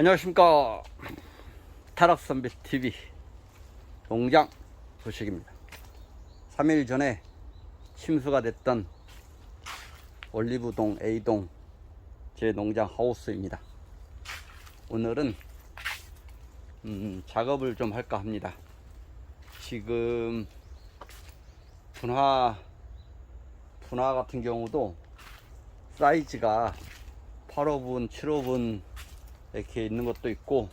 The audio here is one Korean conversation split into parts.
안녕하십니까. 타락선배 TV 농장 소식입니다. 3일 전에 침수가 됐던 올리브동 A동 제 농장 하우스입니다. 오늘은 음, 작업을 좀 할까 합니다. 지금 분화 분화 같은 경우도 사이즈가 8호분, 7호분 이렇게 있는 것도 있고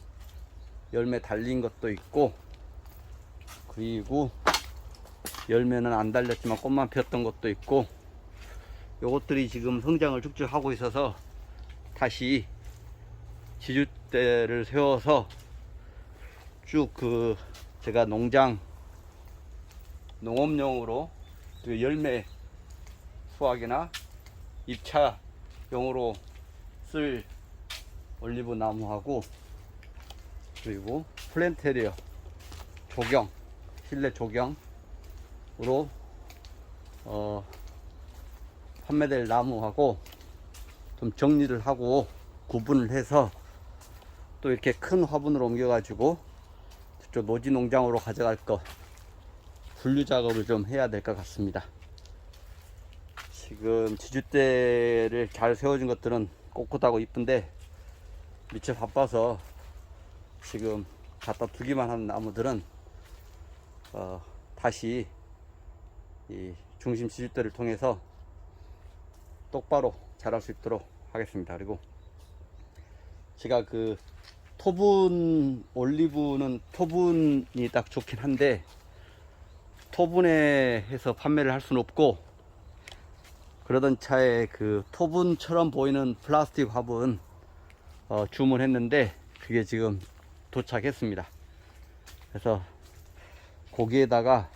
열매 달린 것도 있고 그리고 열매는 안 달렸지만 꽃만 피었던 것도 있고 요것들이 지금 성장을 쭉쭉 하고 있어서 다시 지주대를 세워서 쭉 그 제가 농장 농업용으로 그 열매 수확이나 입차용으로 쓸 올리브 나무하고 그리고 플랜테리어 조경 실내 조경으로 어, 판매될 나무하고 좀 정리를 하고 구분을 해서 또 이렇게 큰 화분으로 옮겨 가지고 저쪽 노지 농장으로 가져갈 거 분류 작업을 좀 해야 될 것 같습니다. 지금 지주대를 잘 세워진 것들은 꼿꼿하고 이쁜데 미처 바빠서 지금 갖다 두기만 한 나무들은 어, 다시 이 중심 지주대를 통해서 똑바로 자랄 수 있도록 하겠습니다. 그리고 제가 그 토분 올리브는 토분이 딱 좋긴 한데 토분에 해서 판매를 할 수는 없고 그러던 차에 그 토분처럼 보이는 플라스틱 화분 어, 주문했는데 그게 지금 도착했습니다. 그래서 거기에다가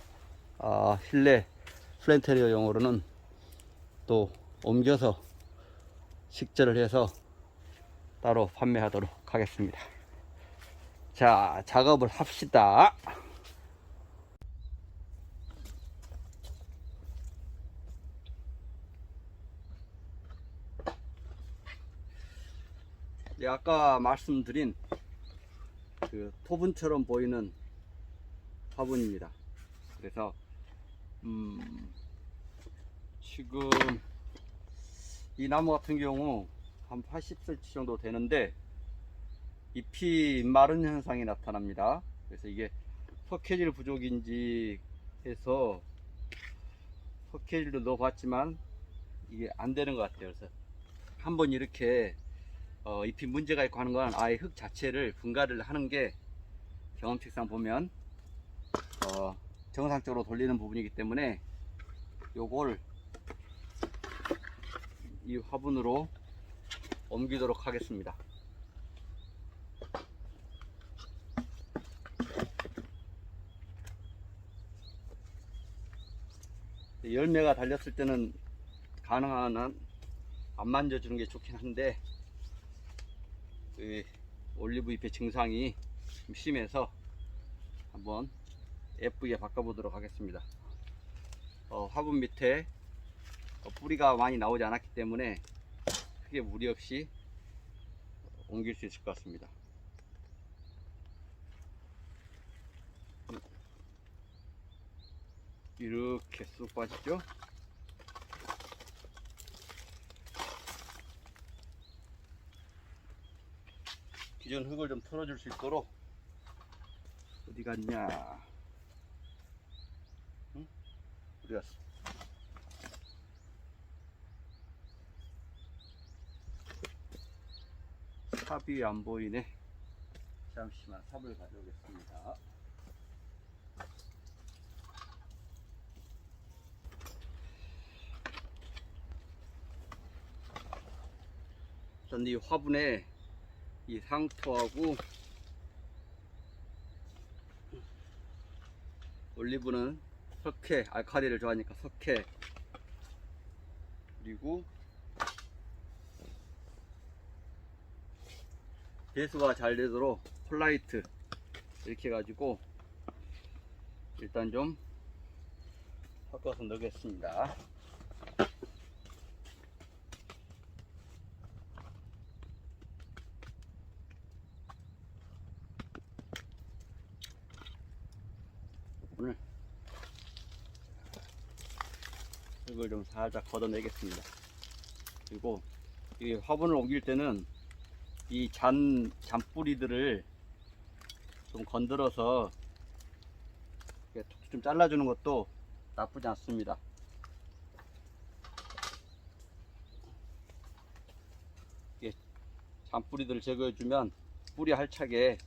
어, 실내 플랜테리어 용으로는 또 옮겨서 식재를 해서 따로 판매하도록 하겠습니다. 자, 작업을 합시다. 아까 말씀드린 그 토분처럼 보이는 화분입니다. 그래서 음, 지금 이 나무 같은 경우 한 80cm 정도 되는데 잎이 마른 현상이 나타납니다. 그래서 이게 석회질 부족인지 해서 석회질도 넣어봤지만 이게 안 되는 것 같아요. 그래서 한번 이렇게 어, 잎이 문제가 있고 하는 건 아예 흙 자체를 분갈이를 하는 게 경험칙상 보면 어, 정상적으로 돌리는 부분이기 때문에 요걸 이 화분으로 옮기도록 하겠습니다. 열매가 달렸을 때는 가능한 한 안 만져주는 게 좋긴 한데 그 올리브 잎의 증상이 좀 심해서 한번 예쁘게 바꿔보도록 하겠습니다. 어, 화분 밑에 어, 뿌리가 많이 나오지 않았기 때문에 크게 무리 없이 옮길 수 있을 것 같습니다. 이렇게 쑥 빠지죠? 기존 흙을 좀 털어줄 수 있도록 어디 갔냐? 응? 어디 갔어? 삽이 안 보이네. 잠시만 삽을 가져오겠습니다. 일단 이 화분에 이 상토하고 올리브는 석회, 알카리를 좋아하니까 석회 그리고 배수가 잘 되도록 폴라이트 이렇게 해가지고 일단 좀 섞어서 넣겠습니다. 오늘 이걸 좀 살짝 걷어내겠습니다. 그리고 이 화분을 옮길 때는 이 잔 잔뿌리들을 좀 건드려서 좀 잘라주는 것도 나쁘지 않습니다. 이게 잔뿌리들을 제거해주면 뿌리 할착에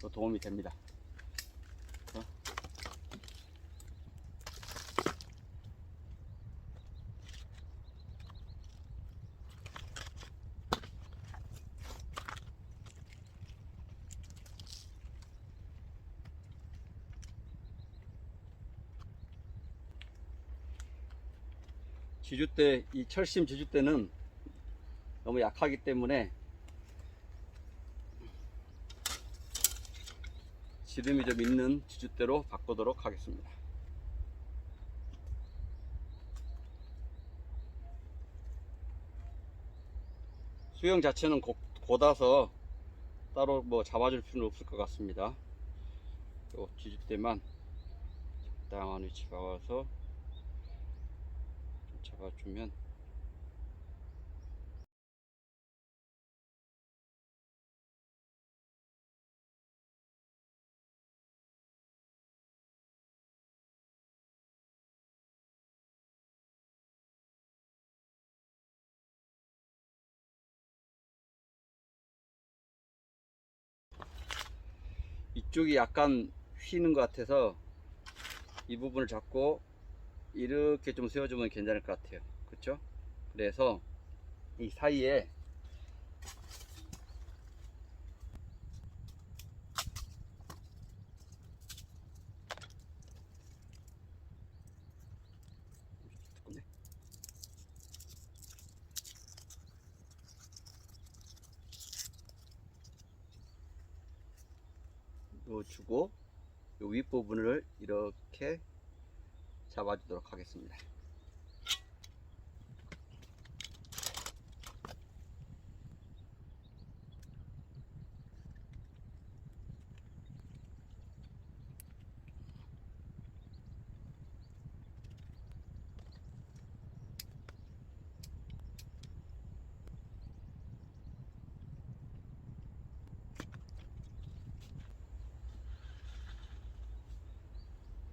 또 도움이 됩니다. 지주대 이 철심 지주대는 너무 약하기 때문에 지름이 좀 있는 지주대로 바꾸도록 하겠습니다. 수영 자체는 고, 고다서 따로 뭐 잡아줄 필요는 없을 것 같습니다. 요 지주대만 적당한 위치 박아서 좀 잡아주면 이쪽이 약간 휘는 것 같아서 이 부분을 잡고 이렇게 좀 세워주면 괜찮을 것 같아요. 그렇죠? 그래서 이 사이에. 넣어주고 이 윗부분을 이렇게 잡아주도록 하겠습니다.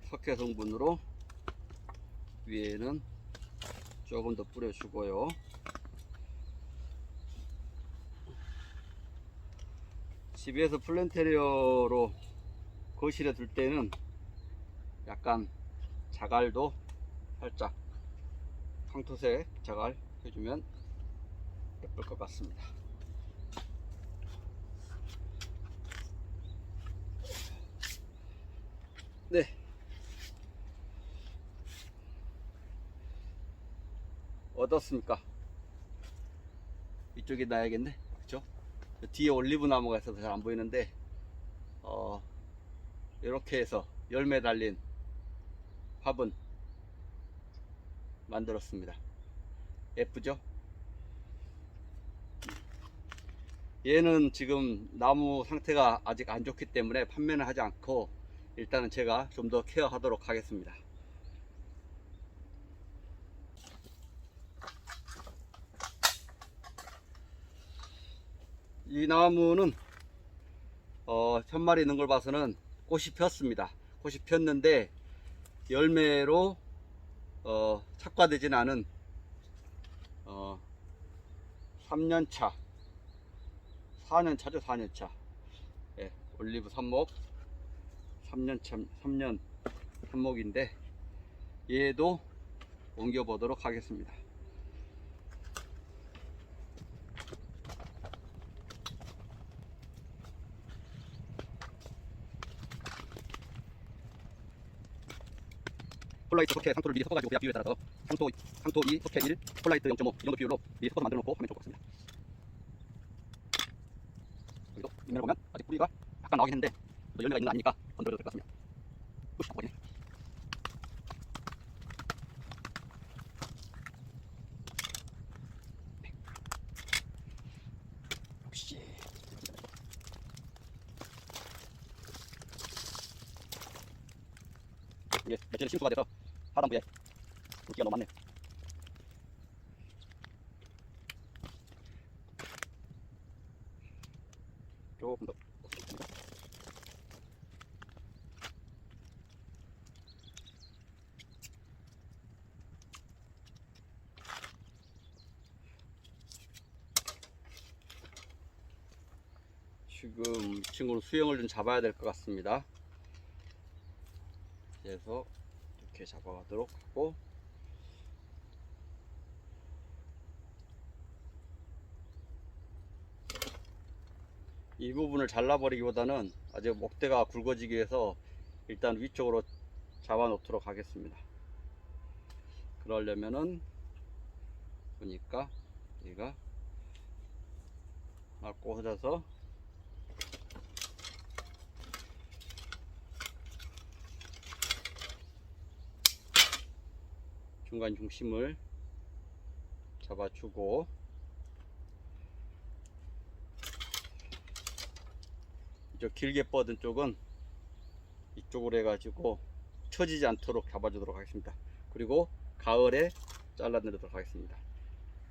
석회 성분으로 위에는 조금 더 뿌려주고요. 집에서 플랜테리어로 거실에 둘 때는 약간 자갈도 살짝 황토색 자갈 해주면 예쁠 것 같습니다. 네. 어떻습니까? 이쪽에 놔야겠네. 그쵸? 저 뒤에 올리브 나무가 있어서 잘 안 보이는데, 어, 이렇게 해서 열매 달린 화분 만들었습니다. 예쁘죠? 얘는 지금 나무 상태가 아직 안 좋기 때문에 판매는 하지 않고 일단은 제가 좀 더 케어하도록 하겠습니다. 이 나무는 어, 현말이 있는 걸 봐서는 꽃이 폈습니다. 꽃이 폈는데 열매로 어, 착과되진 않은 어, 3년차 4년차죠 4년차 예, 올리브 삽목 3년차 3년 삽목인데 얘도 옮겨 보도록 하겠습니다. 폴라이트 석회 상토를 미리 섞어가지고 배합 비율에 따라서 상토, 상토 2, 석회 1, 폴라이트 0.5 이 정도 비율로 미리 섞어서 만들어 놓고 하면 좋을 것 같습니다. 여기도 뒷면을 보면 아직 뿌리가 약간 나오긴 했는데 또 열매가 있는 거 아니니까 건드려도 될 것 같습니다. 으쌰. 네. 역시. 이게 며칠 심수가 돼서 하단부에 굵기가 너무 많네요. 조금 더. 지금 이 친구는 수영을 좀 잡아야 될 것 같습니다. 그래서 이렇게 잡아가도록 하고 이 부분을 잘라버리기보다는 아직 목대가 굵어지기 위해서 일단 위쪽으로 잡아 놓도록 하겠습니다. 그러려면은 보니까 얘가 막 꽂아서 중간 중심을 잡아주고 이쪽 길게 뻗은 쪽은 이쪽으로 해가지고 처지지 않도록 잡아주도록 하겠습니다. 그리고 가을에 잘라내도록 하겠습니다.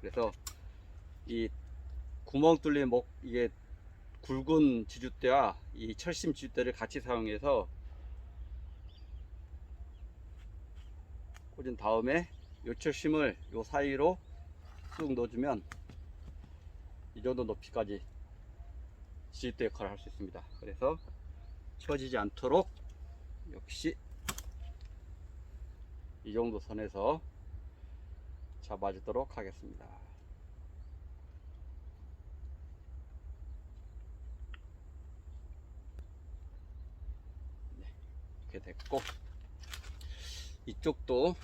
그래서 이 구멍 뚫린 목 이게 굵은 지주대와 이 철심 지주대를 같이 사용해서 꽂은 다음에 요철심을 요 사이로 쑥 넣어주면 이 정도 높이까지 지지대 역할을 할 수 있습니다. 그래서 처지지 않도록 역시 이 정도 선에서 잡아주도록 하겠습니다. 네, 이렇게 됐고 이쪽도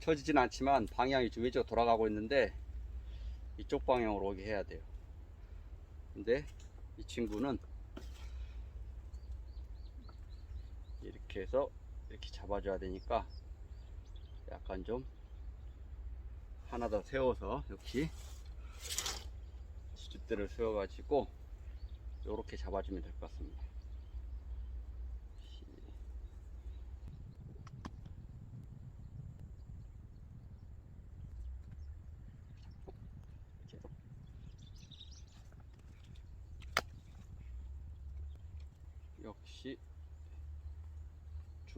쳐지진 않지만 방향이 좀 왼쪽 돌아가고 있는데 이쪽 방향으로 오게 해야 돼요. 근데 이 친구는 이렇게 해서 이렇게 잡아줘야 되니까 약간 좀 하나 더 세워서 역시 지주대를 세워 가지고 이렇게 잡아주면 될 것 같습니다. 이렇게 해서 역시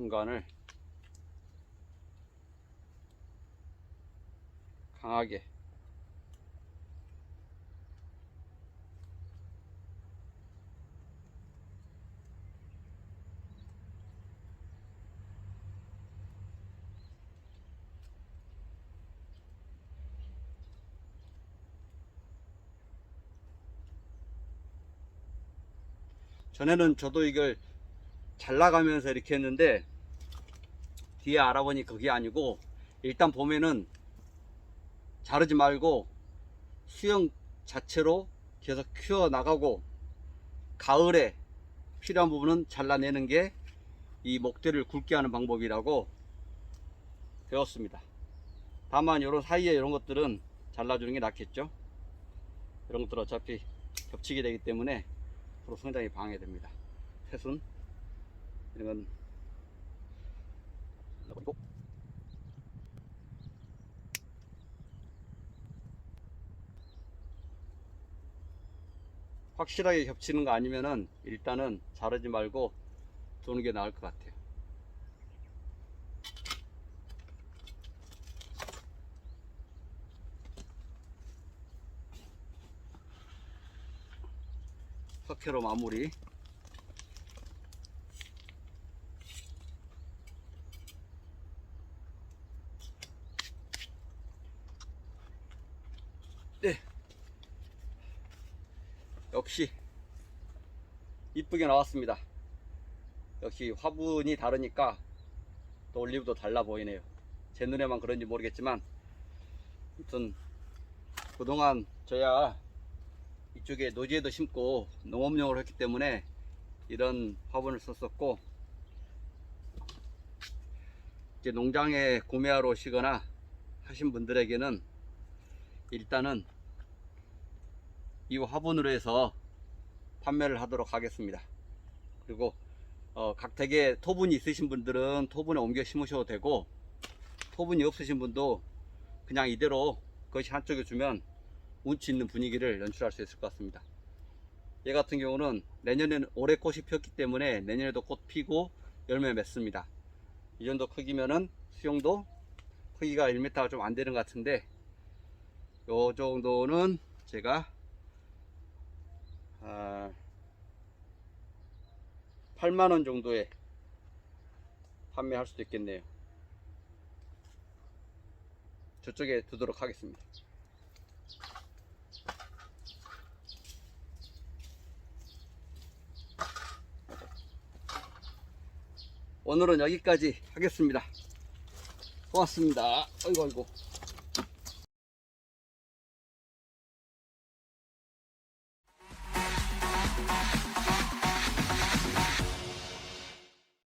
중간을 강하게 전에는 저도 이걸 잘라가면서 이렇게 했는데 뒤에 알아보니 그게 아니고 일단 보면은 자르지 말고 수영 자체로 계속 키워 나가고 가을에 필요한 부분은 잘라내는 게 이 목대를 굵게 하는 방법이라고 배웠습니다. 다만 이런 사이에 이런 것들은 잘라주는 게 낫겠죠. 이런 것들 어차피 겹치게 되기 때문에 앞으로 성장이 방해됩니다. 새순 이런 건 넣어버리고 확실하게 겹치는 거 아니면은 일단은 자르지 말고 두는 게 나을 것 같아요. 석회로 마무리. 역시 이쁘게 나왔습니다. 역시 화분이 다르니까 또 올리브도 달라 보이네요. 제 눈에만 그런지 모르겠지만 아무튼 그동안 저야 이쪽에 노지에도 심고 농업용으로 했기 때문에 이런 화분을 썼었고 이제 농장에 구매하러 오시거나 하신 분들에게는 일단은 이 화분으로 해서 판매를 하도록 하겠습니다. 그리고 어, 각 댁에 토분이 있으신 분들은 토분에 옮겨 심으셔도 되고 토분이 없으신 분도 그냥 이대로 그것이 한쪽에 주면 운치 있는 분위기를 연출할 수 있을 것 같습니다. 얘 같은 경우는 내년에는 올해 꽃이 피었기 때문에 내년에도 꽃 피고 열매 맺습니다. 이 정도 크기면은 수용도 크기가 1m가 좀 안 되는 것 같은데 요 정도는 제가 아, 8만원 정도에 판매할 수도 있겠네요. 저쪽에 두도록 하겠습니다. 오늘은 여기까지 하겠습니다. 고맙습니다. 아이고 아이고.